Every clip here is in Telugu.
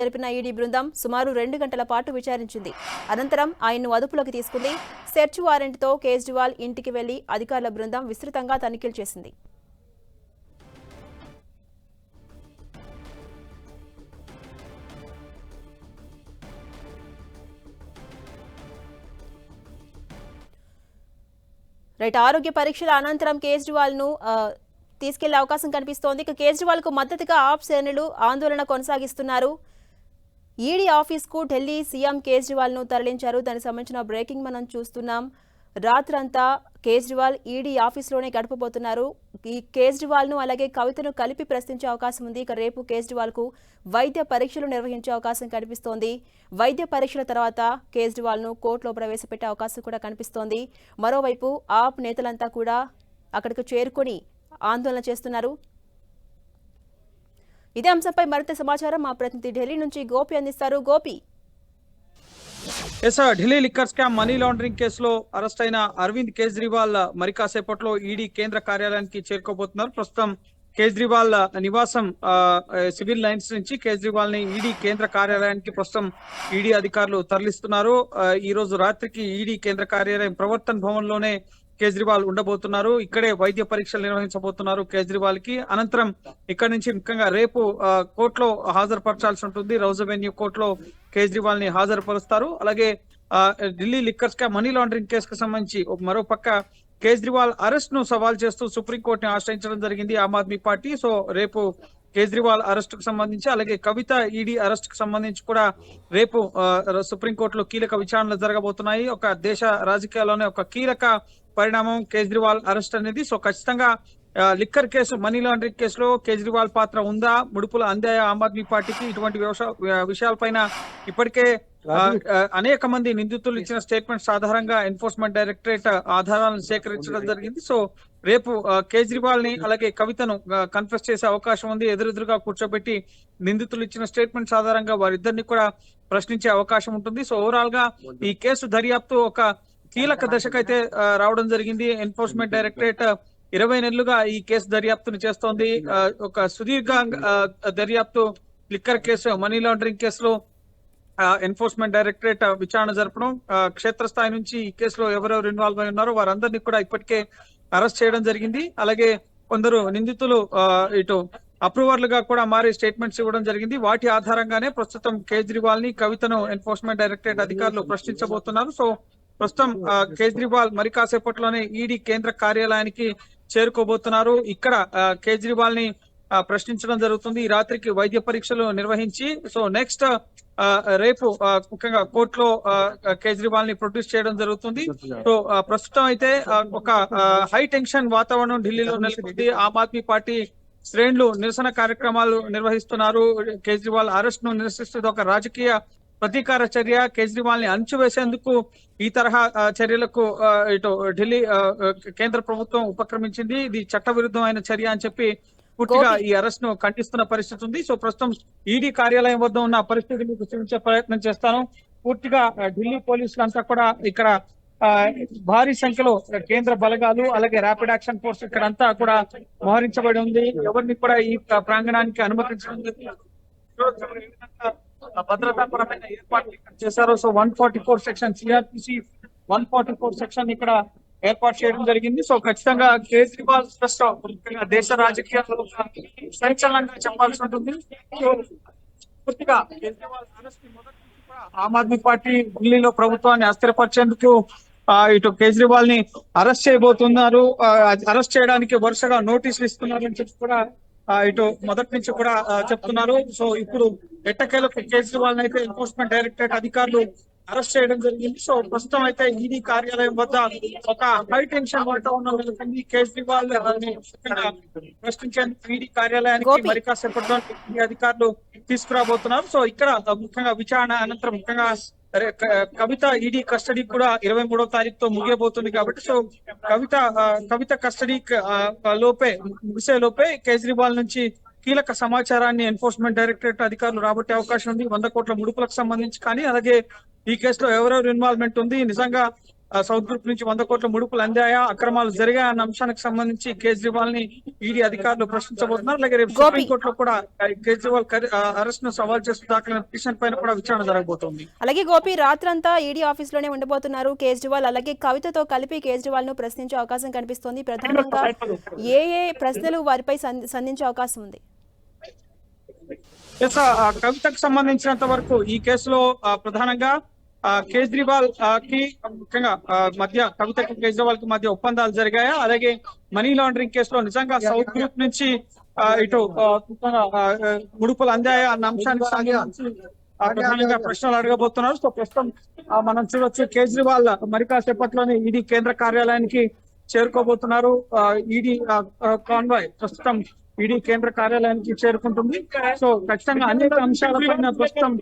జరిపిన ఈడీ బృందం సుమారు రెండు గంటల పాటు విచారించింది. అనంతరం ఆయన్ను అదుపులోకి తీసుకుంది సెర్చ్ వారెంట్తో కేజ్రీవాల్ ఇంటికి వెళ్ళి అధికారుల బృందం విస్తృతంగా తనిఖీలు చేసింది. రైట్ ఆరోగ్య పరీక్షల అనంతరం కేజ్రీవాల్ను తీసుకెళ్ళే అవకాశం కనిపిస్తోంది. ఇక కేజ్రీవాల్కు మద్దతుగా ఆప్ శ్రేణులు ఆందోళన కొనసాగిస్తున్నారు. ఈడీ ఆఫీస్కు ఢిల్లీ సీఎం కేజ్రీవాల్ను తరలించారు. దానికి సంబంధించిన బ్రేకింగ్ మనం చూస్తున్నాం. రాత్రంతా కేజ్రీవాల్ ఈడీ ఆఫీస్లోనే గడపబోతున్నారు. ఈ కేజ్రీవాల్ను అలాగే కవితను కలిపి ప్రశ్నించే అవకాశం ఉంది. ఇక రేపు కేజ్రీవాల్కు వైద్య పరీక్షలు నిర్వహించే అవకాశం కనిపిస్తోంది. వైద్య పరీక్షల తర్వాత కేజ్రీవాల్ను కోర్టులో ప్రవేశపెట్టే అవకాశం కూడా కనిపిస్తోంది. మరోవైపు ఆప్ నేతలంతా కూడా అక్కడికి చేరుకొని ఆందోళన చేస్తున్నారు. ఇదే అంశంపై మరింత సమాచారం మా ప్రతినిధి ఢిల్లీ నుంచి గోపి అందిస్తారు. Gopi. Yes Delhi liquor scam money laundering కేసులో అరెస్ట్ అయిన అరవింద్ కేజ్రీవాల్ మరి కాసేపట్లో ఈడీ కేంద్ర కార్యాలయానికి చేరుకోబోతున్నారు. ప్రస్తుతం కేజ్రీవాల్ నివాసం సివిల్ లైన్స్ నుంచి కేజ్రీవాల్ని ఈడీ కేంద్ర కార్యాలయానికి ప్రస్తుతం ఈడీ అధికారులు తరలిస్తున్నారు. ఈ రోజు రాత్రికి ఈడీ కేంద్ర కార్యాలయం ప్రవర్తన్ భవన్లోనే కేజ్రీవాల్ ఉండబోతున్నారు. ఇక్కడే వైద్య పరీక్షలు నిర్వహించబోతున్నారు కేజ్రీవాల్కి అనంతరం ఇక్కడ నుంచి ముఖ్యంగా రేపు కోర్టులో హాజరుపరచాల్సి ఉంటుంది. రౌజ్ అవెన్యూ కోర్టులో కేజ్రీవాల్ని హాజరుపరుస్తారు. అలాగే Delhi liquors scam money laundering కేసుకు సంబంధించి మరో పక్క కేజ్రీవాల్ అరెస్ట్ను సవాల్ చేస్తూ సుప్రీంకోర్టుని ఆశ్రయించడం జరిగింది ఆమ్ ఆద్మీ పార్టీ. సో రేపు కేజ్రీవాల్ అరెస్ట్కు సంబంధించి అలాగే కవిత ఈడీ అరెస్ట్కు సంబంధించి కూడా రేపు సుప్రీంకోర్టులో కీలక విచారణలు జరగబోతున్నాయి. ఒక దేశ రాజకీయాల్లోనే ఒక కీలక పరిణామం కేజ్రీవాల్ అరెస్ట్ అనేది. సో ఖచ్చితంగా లిక్కర్ కేసు మనీ లాండరింగ్ కేసులో కేజ్రీవాల్ పాత్ర ఉందా? ముడుపులు అందాయా ఆమ్ ఆద్మీ పార్టీకి ఇటువంటి విషయాలపైన ఇప్పటికే అనేక మంది నిందితులు ఇచ్చిన స్టేట్మెంట్స్ ఆధారంగా ఎన్ఫోర్స్మెంట్ డైరెక్టరేట్ ఆధారాలను సేకరించడం జరిగింది. సో రేపు కేజ్రీవాల్ని అలాగే కవితను కన్ఫెస్ చేసే అవకాశం ఉంది. ఎదురెదురుగా కూర్చోబెట్టి నిందితులు ఇచ్చిన స్టేట్మెంట్స్ ఆధారంగా వారిద్దరిని కూడా ప్రశ్నించే అవకాశం ఉంటుంది. సో ఓవరాల్గా ఈ కేసు దర్యాప్తు ఒక కీలక దశకైతే రావడం జరిగింది. ఎన్ఫోర్స్మెంట్ డైరెక్టరేట్ ఇరవై నెలలుగా ఈ కేసు దర్యాప్తును చేస్తోంది. ఒక సుదీర్ఘ దర్యాప్తు లిక్కర్ కేసు మనీ లాండరింగ్ కేసులో ఎన్ఫోర్స్మెంట్ డైరెక్టరేట్ విచారణ జరపడం క్షేత్రస్థాయి నుంచి ఈ కేసులో ఎవరెవరు ఇన్వాల్వ్ అయి ఉన్నారో వారందరినీ కూడా ఇప్పటికే అరెస్ట్ చేయడం జరిగింది. అలాగే కొందరు నిందితులు ఇటు అప్రూవర్లుగా కూడా మారి స్టేట్మెంట్స్ ఇవ్వడం జరిగింది. వాటి ఆధారంగానే ప్రస్తుతం కేజ్రీవాల్ని కవితను ఎన్ఫోర్స్మెంట్ డైరెక్టరేట్ అధికారులు ప్రశ్నించబోతున్నారు. సో ప్రస్తుతం కేజ్రీవాల్ మరి కాసేపట్లోనే ఈడీ కేంద్ర కార్యాలయానికి చేరుకోబోతున్నారు. ఇక్కడ కేజ్రీవాల్ని ప్రశ్నించడం జరుగుతుంది. ఈ రాత్రికి వైద్య పరీక్షలు నిర్వహించి సో నెక్స్ట్ ఆ, రేపు ముఖ్యంగా కోర్టులో కేజ్రీవాల్ని ప్రొడ్యూస్ చేయడం జరుగుతుంది. సో ప్రస్తుతం అయితే ఒక హై టెన్షన్ వాతావరణం ఢిల్లీలో నెలకొంది. ఆమ్ ఆద్మీ పార్టీ శ్రేణులు నిరసన కార్యక్రమాలు నిర్వహిస్తున్నారు. కేజ్రీవాల్ అరెస్ట్ను నిరసిస్తుంది ఒక రాజకీయ ప్రతీకార చర్య కేజ్రీవాల్ని అణచివేసేందుకు ఈ తరహా చర్యలకు ఇటు ఢిల్లీ కేంద్ర ప్రభుత్వం ఉపక్రమించింది. ఇది చట్టవిరుద్ధమైన చర్య అని చెప్పి పూర్తిగా. ఈ అరెస్ట్ను ఖండిస్తున్న పరిస్థితి ఉంది. సో ప్రస్తుతం ఈడీ కార్యాలయం వద్ద ఉన్న పరిస్థితి మీకు చూపించే ప్రయత్నం చేస్తాను. పూర్తిగా ఢిల్లీ పోలీసులు అంతా కూడా ఇక్కడ భారీ సంఖ్యలో కేంద్ర బలగాలు అలాగే ర్యాపిడ్ యాక్షన్ ఫోర్స్ ఇక్కడ అంతా కూడా మోహరించబడి ఉంది. ఎవరిని కూడా ఈ ప్రాంగణానికి అనుమతించడం భద్రతాపరమైన ఏర్పాట్లు ఇక్కడ చేశారు. So one forty four section CrPC one forty four section ఇక్కడ ఏర్పాటు చేయడం జరిగింది. సో ఖచ్చితంగా కేజ్రీవాల్ ట్రస్ట్ ముఖ్యంగా దేశ రాజకీయాల్లో సంచలనంగా చెప్పాల్సి ఉంటుంది. పూర్తిగా కేజ్రీవాల్ అరెస్ట్ ఆమ్ ఆద్మీ పార్టీ ఢిల్లీలో ప్రభుత్వాన్ని అస్థిరపరిచేందుకు ఆ, ఇటు కేజ్రీవాల్ని అరెస్ట్ చేయబోతున్నారు. అరెస్ట్ చేయడానికి వరుసగా నోటీసులు ఇస్తున్నారు అని చెప్పి కూడా ఇటు మొదటి నుంచి కూడా చెప్తున్నారు. సో ఇప్పుడు ఎట్టకేలకు కేజ్రీవాల్ అయితే ఎన్ఫోర్స్మెంట్ డైరెక్టరేట్ అధికారులు అరెస్ట్ చేయడం జరిగింది. సో ప్రస్తుతం అయితే ఈడీ కార్యాలయం వద్ద ఒక హై టెన్షన్ వాతావరణం నెలకొంది కేజ్రీవాల్ ప్రశ్నించేందుకు ఈడీ కార్యాలయానికి. మరి కాసేపట్లో అధికారులు తీసుకురాబోతున్నారు. సో ఇక్కడ ముఖ్యంగా విచారణ అనంతరం ముఖ్యంగా కవిత ఈడీ కస్టడీ కూడా ఇరవై మూడో తారీఖుతో ముగియబోతుంది కాబట్టి సో కవిత కవిత కస్టడీ లోపే ముగిసే లోపే కేజ్రీవాల్ నుంచి కీలక సమాచారాన్ని ఎన్ఫోర్స్మెంట్ డైరెక్టరేట్ అధికారులు రాబట్టే అవకాశం ఉంది. వంద కోట్ల ముడుపులకు సంబంధించి కానీ అలాగే ఈ కేసులో ఎవరెవరు ఇన్వాల్వ్మెంట్ ఉంది. నిజంగా సౌత్ గ్రూప్ నుంచి వంద కోట్ల ముడుపులు అందాయా? అక్రమాలు జరిగాయా? అన్న అంశానికి సంబంధించి కేజ్రీవాల్ని ఈడీ అధికారులు ప్రశ్నించబోతున్నారు. అలాగే రేపు. సుప్రీంకోర్టులో కూడా కేజ్రీవాల్ అరెస్ట్ను సవాల్ చేస్తూ దాఖలైన పిటిషన్ పైన కూడా విచారణ జరగబోతోంది. అలాగే గోపి రాత్రంతా ఈడీ ఆఫీస్లోనే ఉండబోతున్నారు కేజ్రీవాల్. అలాగే కవితతో కలిపి కేజ్రీవాల్ను ప్రశ్నించే అవకాశం కనిపిస్తోంది. ప్రధానంగా ఏ ఏ ప్రశ్నలు వారిపై సంధి- సంధించే అవకాశం ఉంది? కవితకు సంబంధించినంత వరకు ఈ కేసులో ప్రధానంగా కేజ్రీవాల్కి ముఖ్యంగా మధ్య కవితకు కేజ్రీవాల్కి మధ్య ఒప్పందాలు జరిగాయా? అలాగే మనీ లాండరింగ్ కేసులో నిజంగా సౌత్ గ్రూప్ నుంచి ఇటు ముడుపులు అందాయా? అన్న అంశానికి సంబంధించి ప్రధానంగా ప్రశ్నలు అడగబోతున్నారు. సో ప్రస్తుతం మనం చూడొచ్చు కేజ్రీవాల్ మరి కాసేపట్లోనే ఈడీ కేంద్ర కార్యాలయానికి చేరుకోబోతున్నారు. ఈడీ కాన్వాయ్ ప్రస్తుతం ఈడీ కేంద్ర కార్యాలయానికి చేరుకుంటుంది. సో ఖచ్చితంగా అనేక అంశాలపైన ప్రస్తుతం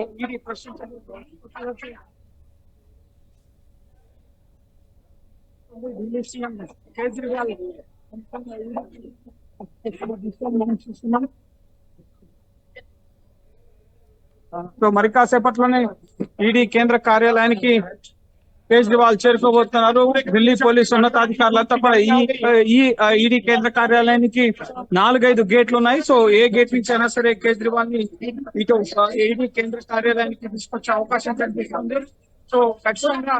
ఈ కేసును, ఆ, ముఖ్యంగా ఈడీ ప్రశ్నించబోతున్నారు. ఢిల్లీ సీఎం కేజ్రీవాల్ మనం చూస్తున్నాం సో మరి కాసేపట్లోనే ఈడీ కేంద్ర కార్యాలయానికి కేజ్రీవాల్ చేరుకోబోతున్నారు ఢిల్లీ పోలీసు ఉన్నతాధికారులంతా కూడా ఈ ఈ ఈడీ కేంద్ర కార్యాలయానికి నాలుగైదు గేట్లు ఉన్నాయి. సో ఏ గేట్ నుంచి అయినా సరే కేజ్రీవాల్ని ఇటు ఈడీ కేంద్ర కార్యాలయానికి తీసుకొచ్చే అవకాశం కనిపిస్తుంది సో ఖచ్చితంగా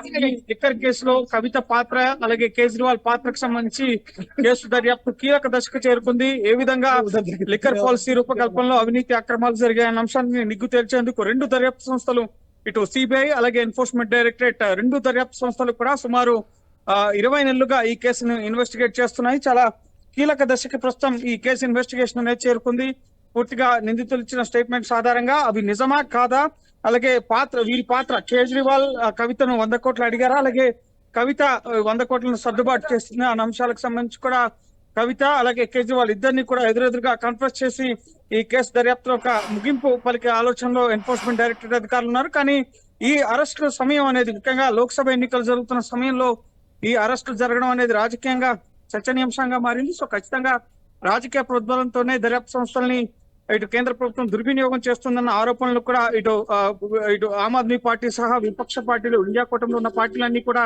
లిక్కర్ కేసులో కవిత పాత్ర అలాగే కేజ్రీవాల్ పాత్రకు సంబంధించి కేసు దర్యాప్తు కీలక దశకు చేరుకుంది. ఏ విధంగా లిక్కర్ పాలసీ రూపకల్పనలో అవినీతి అక్రమాలు జరిగాయన్న అంశాన్ని నిగ్గు తేల్చేందుకు రెండు దర్యాప్తు సంస్థలు ఇటు సిబిఐ అలాగే ఎన్ఫోర్స్మెంట్ డైరెక్టరేట్ రెండు దర్యాప్తు సంస్థలు కూడా సుమారు ఇరవై నెలలుగా ఈ కేసును ఇన్వెస్టిగేట్ చేస్తున్నాయి. చాలా కీలక దశకి ప్రస్తుతం ఈ కేసు ఇన్వెస్టిగేషన్ అనేది చేరుకుంది. పూర్తిగా నిందితులు ఇచ్చిన స్టేట్మెంట్స్ ఆధారంగా అవి నిజమా కాదా? అలాగే పాత్ర వీరి పాత్ర కేజ్రీవాల్ ఆ, కవితను వంద కోట్లు అడిగారా? అలాగే కవిత వంద కోట్లను సర్దుబాటు చేస్తుంది అన్న అంశాలకు సంబంధించి కూడా కవిత అలాగే కేజ్రీవాల్ ఇద్దరిని కూడా ఎదురెదురుగా కన్ఫరెన్స్ చేసి ఈ కేసు దర్యాప్తులో ఒక ముగింపు పలికే ఆలోచనలో ఎన్ఫోర్స్మెంట్ డైరెక్టరేట్ అధికారులు ఉన్నారు. కానీ ఈ అరెస్టుల సమయం అనేది ముఖ్యంగా లోక్సభ ఎన్నికలు జరుగుతున్న సమయంలో ఈ అరెస్టులు జరగడం అనేది రాజకీయంగా చర్చనీయాంశంగా మారింది. సో ఖచ్చితంగా రాజకీయ ప్రోద్బలంతోనే దర్యాప్తు సంస్థల్ని ఇటు కేంద్ర ప్రభుత్వం దుర్వినియోగం చేస్తుందన్న ఆరోపణలు కూడా ఇటు ఇటు ఆమ్ ఆద్మీ పార్టీ సహా విపక్ష పార్టీలు ఇండియా కూటమిలో ఉన్న పార్టీలన్నీ కూడా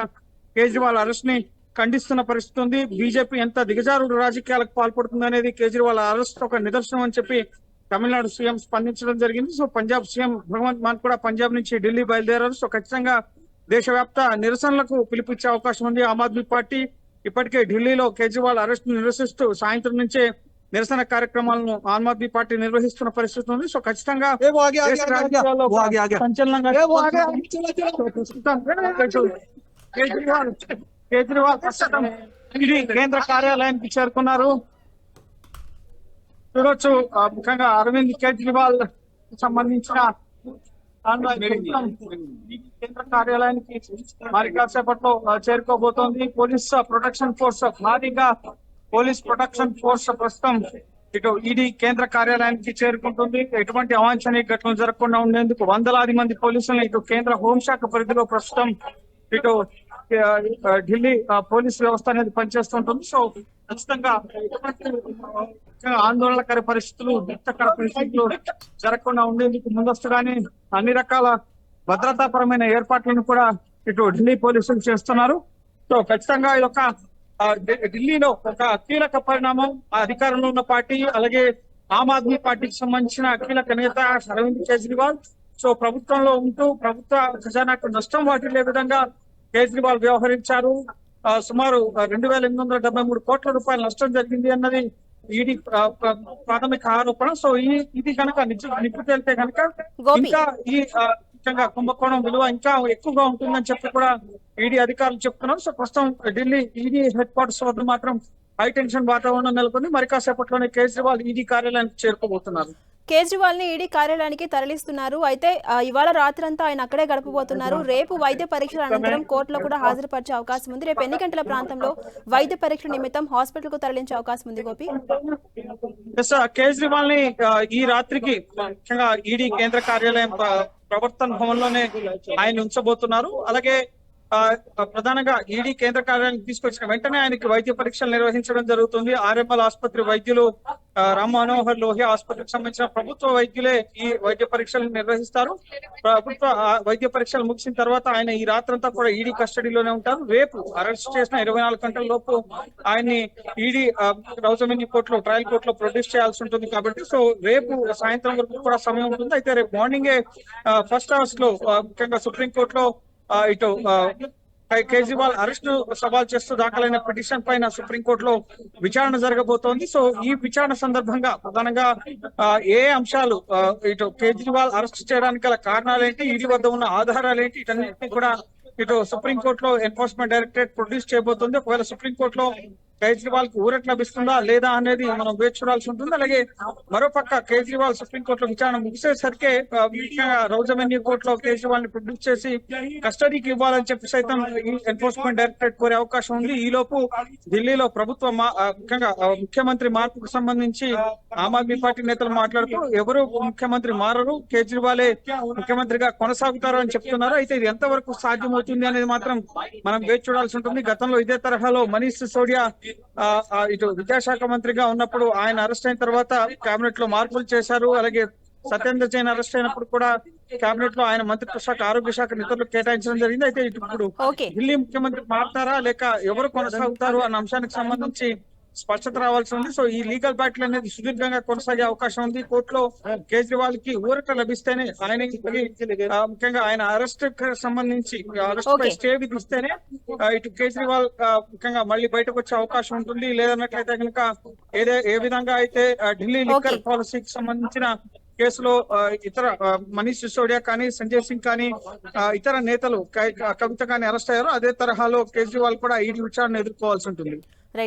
కేజ్రీవాల్ అరెస్ట్ని ఖండిస్తున్న పరిస్థితి ఉంది. బీజేపీ ఎంత దిగజారుడు రాజకీయాలకు పాల్పడుతుంది అనేది కేజ్రీవాల్ అరెస్ట్ ఒక నిదర్శనం అని చెప్పి తమిళనాడు సీఎం స్పందించడం జరిగింది. సో పంజాబ్ సీఎం భగవంత్ మాన్ కూడా పంజాబ్ నుంచి ఢిల్లీ బయలుదేరారు. సో ఖచ్చితంగా దేశవ్యాప్త నిరసనలకు పిలుపుచ్చే అవకాశం ఉంది ఆమ్ ఆద్మీ పార్టీ. ఇప్పటికే ఢిల్లీలో కేజ్రీవాల్ అరెస్ట్ నిరసిస్తూ సాయంత్రం నుంచే నిరసన కార్యక్రమాలను ఆమ్ ఆద్మీ పార్టీ నిర్వహిస్తున్న పరిస్థితి ఉంది. సో ఖచ్చితంగా సంచలనంగా కేజ్రీవాల్ కేజ్రీవాల్ ప్రస్తుతం కేంద్ర కార్యాలయానికి చేరుకున్నారు. చూడొచ్చు ముఖ్యంగా అరవింద్ కేజ్రీవాల్ సంబంధించిన కేంద్ర కార్యాలయానికి మరి కాసేపట్లో చేరుకోబోతోంది. పోలీస్ ప్రొటెక్షన్ ఫోర్స్ భారీగా పోలీస్ ప్రొటెక్షన్ ఫోర్స్ ప్రస్తుతం ఇటు ఈడీ కేంద్ర కార్యాలయానికి చేరుకుంటుంది. ఎటువంటి అవాంఛనీయ ఘటనలు జరగకుండా ఉండేందుకు వందలాది మంది పోలీసులను ఇటు కేంద్ర హోంశాఖ పరిధిలో ప్రస్తుతం ఇటు ఢిల్లీ పోలీస్ వ్యవస్థ అనేది పనిచేస్తుంటుంది సో ఖచ్చితంగా ఎటువంటి ఆందోళనకర పరిస్థితులు దుఃఖకర పరిస్థితులు జరగకుండా ఉండేందుకు ముందస్తుగానే అన్ని రకాల భద్రతాపరమైన ఏర్పాట్లను కూడా ఇటు ఢిల్లీ పోలీసులు చేస్తున్నారు. సో ఖచ్చితంగా ఇది ఒక ఢిల్లీలో ఒక కీలక పరిణామం ఆ అధికారంలో ఉన్న పార్టీ అలాగే ఆమ్ ఆద్మీ పార్టీకి సంబంధించిన కీలక నేత అరవింద్ కేజ్రీవాల్. సో ప్రభుత్వంలో ఉంటూ ప్రభుత్వ ఖజానాకు నష్టం వాటిల్లే విధంగా కేజ్రీవాల్ వ్యవహరించారు. సుమారు రెండు వేల ఎనిమిది వందల డెబ్బై మూడు కోట్ల రూపాయల నష్టం జరిగింది అన్నది ఈడీ ప్రాథమిక ఆరోపణ. సో ఈ ఇది కనుక నిప్పు తేలితే కనుక. ఇంకా ఈ ముఖ్యంగా కుంభకోణం విలువ ఇంకా ఎక్కువగా ఉంటుందని చెప్పి కూడా ఈడీ అధికారులు చెప్తున్నారు. సో ప్రస్తుతం ఢిల్లీ ఈడీ హెడ్ క్వార్టర్స్ వద్ద మాత్రం హై టెన్షన్ వాతావరణం నెలకొంది మరి కాసేపట్లోనే కేజ్రీవాల్ ఈడీ కార్యాలయానికి చేరుకోబోతున్నారు. కేజ్రీవాల్ని ఈడీ కార్యాలయానికి తరలిస్తున్నారు. అయితే ఇవాళ రాత్రంతా ఆయన అక్కడే గడపబోతున్నారు. రేపు వైద్య పరీక్షల అనంతరం కోర్టులో కూడా హాజరుపరిచే అవకాశం ఉంది. రేపు ఎన్ని గంటల ప్రాంతంలో వైద్య పరీక్షల నిమిత్తం హాస్పిటల్కు తరలించే అవకాశం ఉంది గోపి? కేజ్రీవాల్ని ఈ రాత్రికి ముఖ్యంగా ఈడీ కేంద్ర కార్యాలయం ప్ర- ప్రవర్తన్ భవన్లోనే ఆయన ఉంచబోతున్నారు. అలాగే ప్రధానంగా ఈడీ కేంద్ర కార్యాలయానికి తీసుకొచ్చిన వెంటనే ఆయనకి వైద్య పరీక్షలు నిర్వహించడం జరుగుతుంది. ఆర్ఎంఎల్ ఆసుపత్రి వైద్యులు రామ్ మనోహర్ లోహియా ఆసుపత్రికి సంబంధించిన ప్రభుత్వ వైద్యులే ఈ వైద్య పరీక్షలు నిర్వహిస్తారు. ప్రభుత్వ ఆ, వైద్య పరీక్షలు ముగిసిన తర్వాత ఆయన ఈ రాత్రంతా కూడా ఈడీ కస్టడీలోనే ఉంటారు. రేపు అరెస్ట్ చేసిన ఇరవై నాలుగు గంటల లోపు ఆయన్ని ఈడీ రౌజమిని కోర్టులో ట్రయల్ కోర్టులో ప్రొడ్యూస్ చేయాల్సి ఉంటుంది కాబట్టి సో రేపు సాయంత్రం వరకు కూడా సమయం ఉంటుంది. అయితే రేపు మార్నింగే ఫస్ట్ అవర్స్లో ముఖ్యంగా సుప్రీం కోర్టులో ఇటు కేజ్రీవాల్ అరెస్ట్ సవాల్ చేస్తూ దాఖలైన పిటిషన్ పైన సుప్రీంకోర్టులో విచారణ జరగబోతోంది. సో ఈ విచారణ సందర్భంగా ప్రధానంగా ఏ అంశాలు ఇటు కేజ్రీవాల్ అరెస్ట్ చేయడానికి గల కారణాలేంటి ఈడీ వద్ద ఉన్న ఆధారాలేంటి ఇటన్నింటినీ కూడా ఇటు సుప్రీంకోర్టులో ఎన్ఫోర్స్మెంట్ డైరెక్టరేట్ ప్రొడ్యూస్ చేయబోతుంది. ఒకవేళ సుప్రీంకోర్టులో కేజ్రీవాల్కు ఊరట లభిస్తుందా లేదా అనేది మనం వేచి చూడాల్సి ఉంటుంది. అలాగే మరోపక్క కేజ్రీవాల్ సుప్రీంకోర్టులో విచారణ ముగిసేసరికి ముఖ్యంగా రౌజమెన్యూ కోర్టులో కేజ్రీవాల్ని ప్రొడ్యూస్ చేసి కస్టడీకి ఇవ్వాలని చెప్పి సైతం ఎన్ఫోర్స్మెంట్ డైరెక్టరేట్ కోరే అవకాశం ఉంది. ఈ లోపు ఢిల్లీలో ప్రభుత్వ మా- ముఖ్యంగా ముఖ్యమంత్రి మార్పుకు సంబంధించి ఆమ్ ఆద్మీ పార్టీ నేతలు మాట్లాడుతూ ఎవరు ముఖ్యమంత్రి మారరు కేజ్రీవాలే ముఖ్యమంత్రిగా కొనసాగుతారు అని చెప్తున్నారు. అయితే ఇది ఎంతవరకు సాధ్యమవుతుంది అనేది మాత్రం మనం వేచి చూడాల్సి ఉంటుంది. గతంలో ఇదే తరహాలో మనీష్ సిసోడియా ఇటు విద్యాశాఖ మంత్రిగా ఉన్నప్పుడు ఆయన అరెస్ట్ అయిన తర్వాత కేబినెట్లో మార్పులు చేశారు. అలాగే సత్యేంద్ర జైన్ అరెస్ట్ అయినప్పుడు కూడా కేబినెట్లో ఆయన మంత్రిత్వ శాఖ ఆరోగ్య శాఖ నిధులు కేటాయించడం జరిగింది. అయితే ఇటు ఇప్పుడు ఢిల్లీ ముఖ్యమంత్రి మారుతారా? లేక ఎవరు కొనసాగుతారు? అన్న అంశానికి సంబంధించి స్పష్టత రావాల్సి ఉంది సో ఈ లీగల్ బ్యాటిల్ అనేది సుదీర్ఘంగా కొనసాగే అవకాశం ఉంది కోర్టులో కేజ్రీవాల్కి ఊరట లభిస్తేనే ఆయన ముఖ్యంగా ఆయన అరెస్ట్ సంబంధించి అరెస్ట్ పై. స్టే విధిస్తేనే ఇటు కేజ్రీవాల్ ముఖ్యంగా మళ్ళీ బయటకు వచ్చే అవకాశం ఉంటుంది లేదన్నట్లయితే కనుక ఏదే ఏ విధంగా అయితే ఢిల్లీ లిక్కర్ Okay. పాలసీకి సంబంధించిన కేసులో ఇతర మనీష్ సిసోడియా కానీ సంజయ్ సింగ్ కానీ ఇతర నేతలు కవిత కానీ అరెస్ట్ అయ్యారో అదే తరహాలో కేజ్రీవాల్ కూడా ఈడీ విచారణ ఎదుర్కోవాల్సి ఉంటుంది